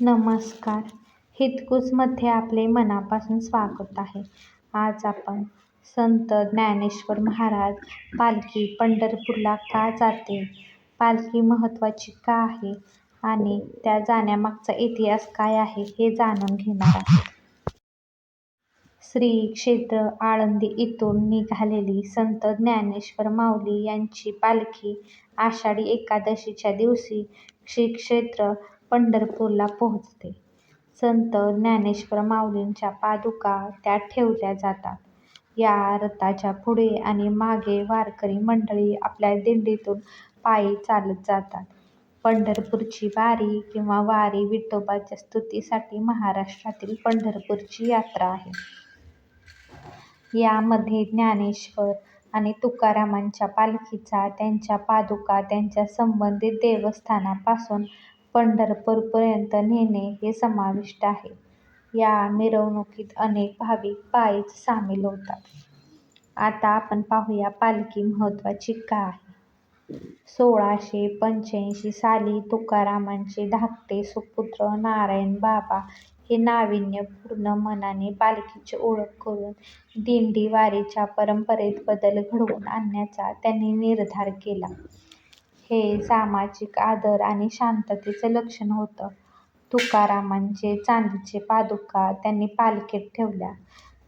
नमस्कार. हितगुजमध्ये आपले मनापासून स्वागत आहे. आज आपण संत ज्ञानेश्वर महाराज पालखी पंढरपूरला का जाते? पालखी महत्त्वाची का आहे? आणि त्या जाण्यामागचा इतिहास काय आहे हे जाणून घेणार आहोत. श्री क्षेत्र आळंदी इथून निघालेली संत ज्ञानेश्वर माऊली यांची पालखी आषाढी एकादशीच्या दिवशी श्री क्षेत्र पंढरपूरला पोहोचते. संत ज्ञानेश्वर माऊलींच्या पादुका त्यात ठेवल्या जातात. या रथाच्या पुढे आणि मागे वारकरी मंडळी आपल्या दिंडीतून पायी चालत जातात. पंढरपूरची वारी किंवा वारी विठोबाच्या स्तुतीसाठी महाराष्ट्रातील पंढरपूरची यात्रा आहे. यामध्ये ज्ञानेश्वर आणि तुकारामांच्या पालखीचा त्यांच्या पादुका त्यांच्या संबंधित देवस्थानापासून पंढरपूरपर्यंत नेणे हे समाविष्ट आहे. या मिरवणुकीत अनेक भाविक पायीच सामील होतात. आता आपण पाहूया पालखी महत्त्वाची का आहे. सोळाशे पंच्याऐंशी साली तुकारामांचे धाकटे सुपुत्र नारायणबाबा हे नाविन्यपूर्ण मनाने पालखीची ओळख करून दिंडी वारीच्या परंपरेत बदल घडवून आणण्याचा त्यांनी निर्धार केला. हे सामाजिक आदर आणि शांततेचं लक्षण होतं. तुकारामांचे चांदीचे पादुका त्यांनी पालखीत ठेवल्या.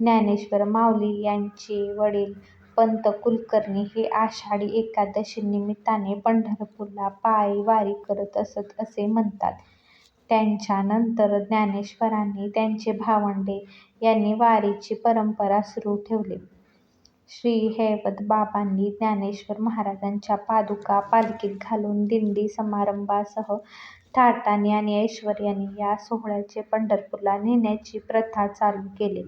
ज्ञानेश्वर माऊली यांचे वडील पंत कुलकर्णी हे आषाढी एकादशीनिमित्ताने पंढरपूरला पायी वारी करत असत असे म्हणतात. त्यांच्यानंतर ज्ञानेश्वरांनी त्यांचे भावंडे यांनी वारीची परंपरा सुरू ठेवली. श्री हैवतबाबांनी ज्ञानेश्वर महाराजांच्या पादुका पालखीत घालून दिंडी समारंभासह थाटाने आणि ऐश्वर्याने या सोहळ्याचे पंढरपूरला नेण्याची प्रथा चालू केली.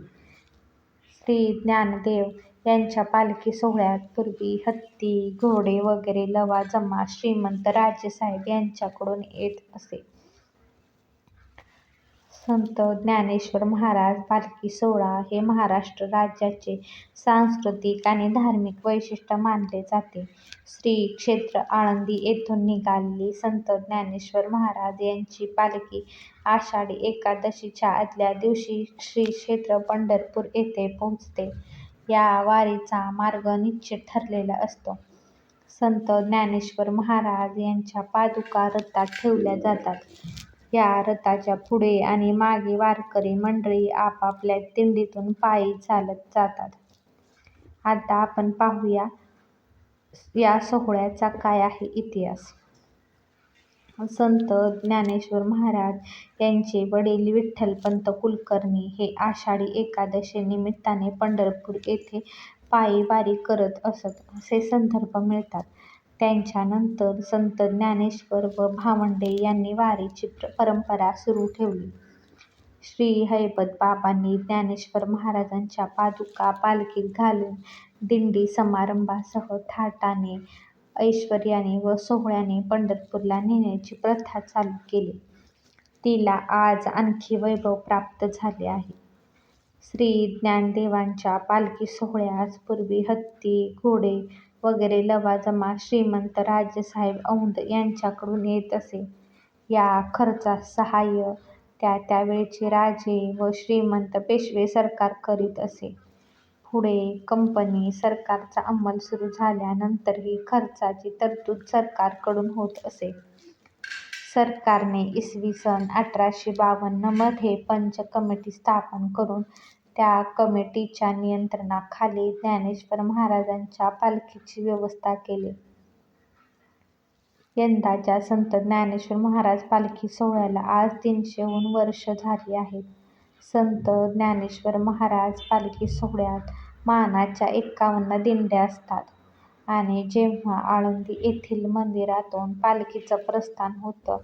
श्री ज्ञानदेव यांच्या पालखी सोहळ्यात पूर्वी हत्ती, घोडे वगैरे लवाजमा श्रीमंत राजेसाहेब यांच्याकडून येत असे. संत ज्ञानेश्वर महाराज पालखी सोहळा हे महाराष्ट्र राज्याचे सांस्कृतिक आणि धार्मिक वैशिष्ट्य मानले जाते. श्री क्षेत्र आळंदी येथून निघालेली संत ज्ञानेश्वर महाराज यांची पालखी आषाढी एकादशीच्या आदल्या दिवशी श्री क्षेत्र पंढरपूर येथे पोहोचते. या वारीचा मार्ग निश्चित ठरलेला असतो. संत ज्ञानेश्वर महाराज यांच्या पादुका रथात ठेवल्या जातात. या रथाच्या पुढे आणि मागे वारकरी मंडळी आपापल्या दिंडीतून पायी चालत जातात. आता आपण पाहूया या सोहळ्याचा काय आहे इतिहास. संत ज्ञानेश्वर महाराज यांचे वडील विठ्ठलपंत कुलकर्णी हे आषाढी एकादशीनिमित्ताने पंढरपूर येथे पायी वारी करत असत असे संदर्भ मिळतात. त्यांच्यानंतर संत ज्ञानेश्वर व भावंडे यांनी वारीची परंपरा सुरू ठेवली. श्री हैवतबाबांनी ज्ञानेश्वर महाराजांच्या पादुका पालखीत घालून दिंडी समारंभासह थाटाने, ऐश्वर्याने व सोहळ्याने पंढरपूरला नेण्याची प्रथा चालू केली. तिला आज आणखी वैभव प्राप्त झाले आहे. श्री ज्ञानदेवांच्या पालखी सोहळ्यास पूर्वी हत्ती, घोडे वगैरे लवाजमा श्रीमंत राजेसाहेब औंध यांच्याकडून येत असे. या खर्चास साहाय्य त्या त्यावेळचे राजे व श्रीमंत पेशवे सरकार करीत असे. पुढे कंपनी सरकारचा अंमल सुरू झाल्यानंतरही खर्चाची तरतूद सरकारकडून होत असे. सरकारने इ. स. अठराशे बावन्नमध्ये पंच कमिटी स्थापन करून त्या कमिटीच्या नियंत्रणाखाली ज्ञानेश्वर महाराजांच्या पालखीची व्यवस्था केली. यंदाच्या संत ज्ञानेश्वर महाराज पालखी सोहळ्याला आज तीनशेहून वर्षे झाली आहेत. संत ज्ञानेश्वर महाराज पालखी सोहळ्यात मानाच्या एकावन्न दिंड्या असतात आणि जेव्हा आळंदी येथील मंदिरातून पालखीचं प्रस्थान होतं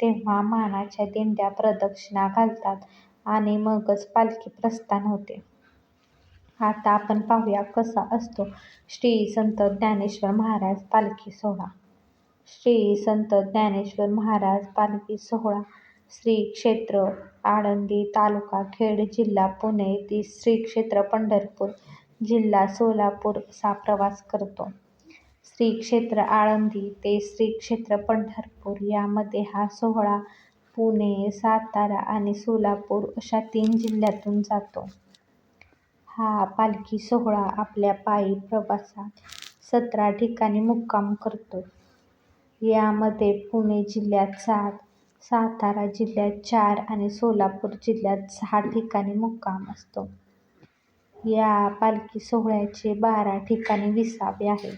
तेव्हा मानाच्या दिंड्या प्रदक्षिणा घालतात आणि मगच पालखी प्रस्थान होते. आता आपण पाहूया कसा असतो श्री संत ज्ञानेश्वर महाराज पालखी सोहळा. श्री संत ज्ञानेश्वर महाराज पालखी सोहळा श्री क्षेत्र आळंदी तालुका खेड जिल्हा पुणे येथील श्री क्षेत्र पंढरपूर जिल्हा सोलापूर असा प्रवास करतो. श्री क्षेत्र आळंदी ते श्री क्षेत्र पंढरपूर यामध्ये हा सोहळा पुणे सातारा आणि सोलापूर अशा तीन जिल्ह्यातून जातो. हा पालखी सोहळा आपल्या पायी प्रवासात सतरा ठिकाणी मुक्काम करतो. यामध्ये पुणे जिल्ह्यात सात, सातारा जिल्ह्यात चार आणि सोलापूर जिल्ह्यात सहा ठिकाणी मुक्काम असतो. या पालखी सोहळ्याचे बारा ठिकाणी विसावे आहे.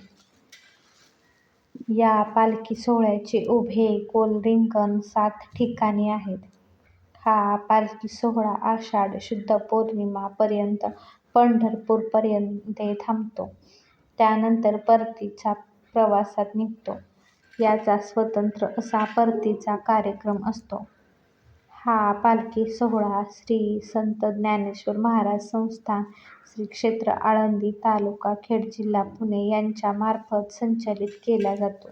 या पालखी सोहळ्याचे उभे कोल रिंगण सात ठिकाणी आहेत. हा पालखी सोहळा आषाढ शुद्ध पौर्णिमा पर्यंत पंढरपूरमध्ये थांबतो. त्यानंतर परतीच्या प्रवासात निघतो. याचा स्वतंत्र असा परतीचा कार्यक्रम असतो. हा पालखी सोहळा श्री संत ज्ञानेश्वर महाराज संस्थान, श्री क्षेत्र आळंदी, तालुका खेड, जिल्हा पुणे यांच्यामार्फत संचालित केला जातो.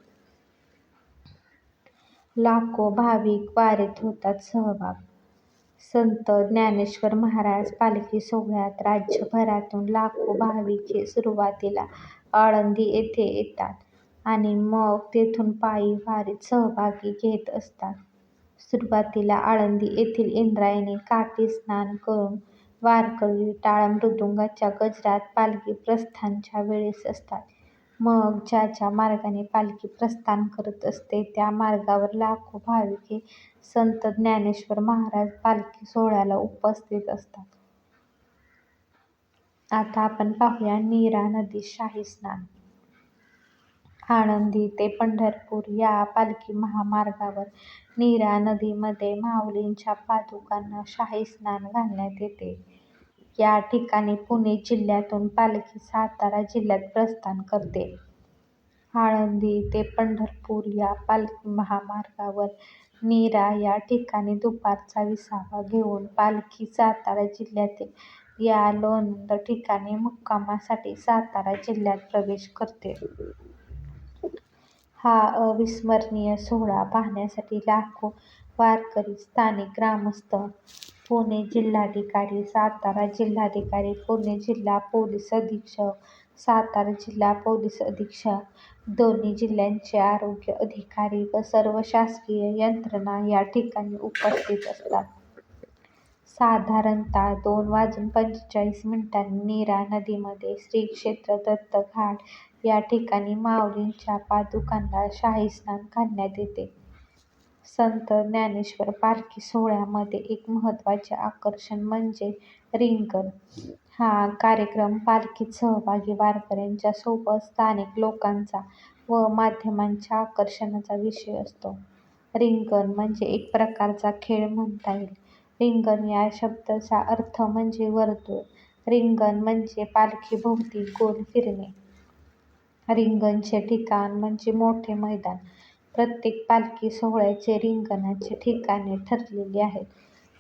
लाखो भाविक वारीत होतात सहभाग संत ज्ञानेश्वर महाराज पालखी सोहळ्यात राज्यभरातून लाखो भाविक हे सुरुवातीला आळंदी येथे येतात आणि मग तेथून पायी वारीत सहभागी घेत असतात. सुरुवातीला आळंदी येथील इंद्रायणी काठी स्नान करून वारकरी टाळ मृदुंगाच्या गजरात पालखी प्रस्थानच्या वेळेस असतात. मग ज्या ज्या मार्गाने पालखी प्रस्थान करत असते त्या मार्गावर लाखो भाविक हे संत ज्ञानेश्वर महाराज पालखी सोहळ्याला उपस्थित असतात. आता आपण पाहूया नीरा नदीत शाही स्नान. आळंदी ते पंढरपूर या पालखी महामार्गावर नीरा नदीमध्ये माऊलींच्या पादुकांना शाही स्नान घालण्यात येते. या ठिकाणी पुणे जिल्ह्यातून पालखी सातारा जिल्ह्यात प्रस्थान करते. आळंदी ते पंढरपूर या पालखी महामार्गावर नीरा या ठिकाणी दुपारचा विसावा घेऊन पालखी सातारा जिल्ह्यातील या लोणंद ठिकाणी मुक्कामासाठी सातारा जिल्ह्यात प्रवेश करते. हा अविस्मरणीय सोहळा पाहण्यासाठी लाखो वारकरी, स्थानिक ग्रामस्थ, पुणे जिल्हाधिकारी, सातारा जिल्हाधिकारी, पुणे जिल्हा पोलीस अधीक्षक, सातारा जिल्हा पोलीस अधीक्षक, दोन्ही जिल्ह्यांचे आरोग्य अधिकारी व सर्व शासकीय यंत्रणा या ठिकाणी उपस्थित असतात. साधारणतः दोन वाजून पंचेचाळीस मिनिटांनी नीरा नदीमध्ये श्री क्षेत्र दत्त घाट या ठिकाणी माऊलींच्या पादुकांना शाही स्नान घालण्यात येते. संत ज्ञानेश्वर पालखी सोहळ्यामध्ये एक महत्त्वाचे आकर्षण म्हणजे रिंगण. हा कार्यक्रम पालखीत सहभागी वारकऱ्यांच्या सोबत स्थानिक लोकांचा व माध्यमांच्या आकर्षणाचा विषय असतो. रिंगण म्हणजे एक प्रकारचा खेळ म्हणता येईल. रिंगण या शब्दाचा अर्थ म्हणजे वर्तुळ. रिंगण म्हणजे पालखीभोवती गोल फिरणे. रिंगणचे ठिकाण म्हणजे मोठे मैदान. प्रत्येक पालखी सोहळ्याचे रिंगणाचे ठिकाणे ठरलेली आहेत.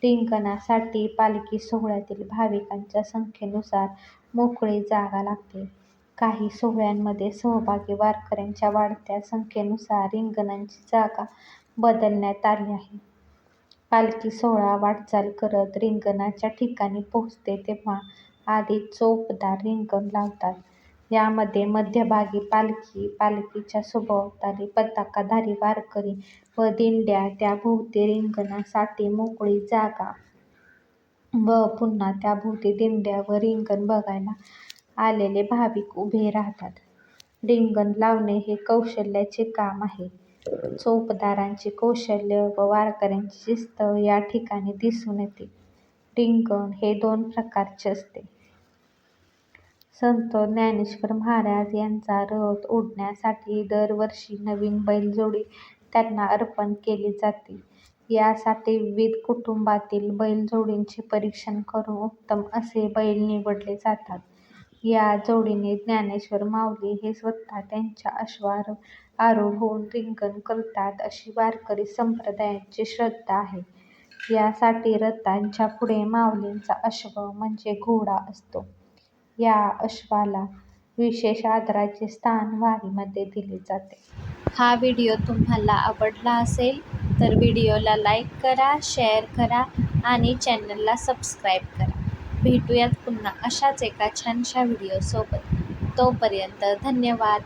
रिंगणासाठी पालखी सोहळ्यातील भाविकांच्या संख्येनुसार मोकळी जागा लागते. काही सोहळ्यांमध्ये सहभागी वारकऱ्यांच्या वाढत्या संख्येनुसार रिंगणाची जागा बदलण्यात आली आहे. पालखी सोहळा वाटचाल करत रिंगणाच्या ठिकाणी पोहोचते तेव्हा आधी चोपदार रिंगण लावतात. यामध्ये मध्यभागी पालखी, पालखीच्या सभोवताली पताकाधारी वारकरी व दिंड्या, त्याभोवती रिंगणासाठी मोकळी जागा व पुन्हा त्याभोवती दिंड्या व रिंगण बघायला आलेले भाविक उभे राहतात. रिंगण लावणे हे कौशल्याचे काम आहे. चोपदारांचे कौशल्य व वारकऱ्यांची शिस्त या ठिकाणी दिसून येते. रिंगण हे दोन प्रकारचे असते. संत ज्ञानेश्वर महाराज यांचा रथ ओढण्यासाठी दरवर्षी नवीन बैलजोडी त्यांना अर्पण केली जाते. यासाठी विविध कुटुंबातील बैलजोडींचे परीक्षण करून उत्तम असे बैल निवडले जातात. या जोडीने ज्ञानेश्वर माऊली हे स्वतः त्यांच्या अश्वावर आरूढ होऊन रिंगण करतात अशी वारकरी संप्रदायाची श्रद्धा आहे. यासाठी रथाच्या पुढे माऊलींचा अश्व म्हणजे घोडा असतो. या अश्वाला विशेष आदराचे स्थान वारीमध्ये दिले जाते. हा व्हिडिओ तुम्हाला आवडला असेल तर व्हिडिओला लाईक करा, शेअर करा आणि चॅनलला सबस्क्राईब करा. भेटूयात पुन्हा अशाच एका छानशा व्हिडिओसोबत. तोपर्यंत धन्यवाद.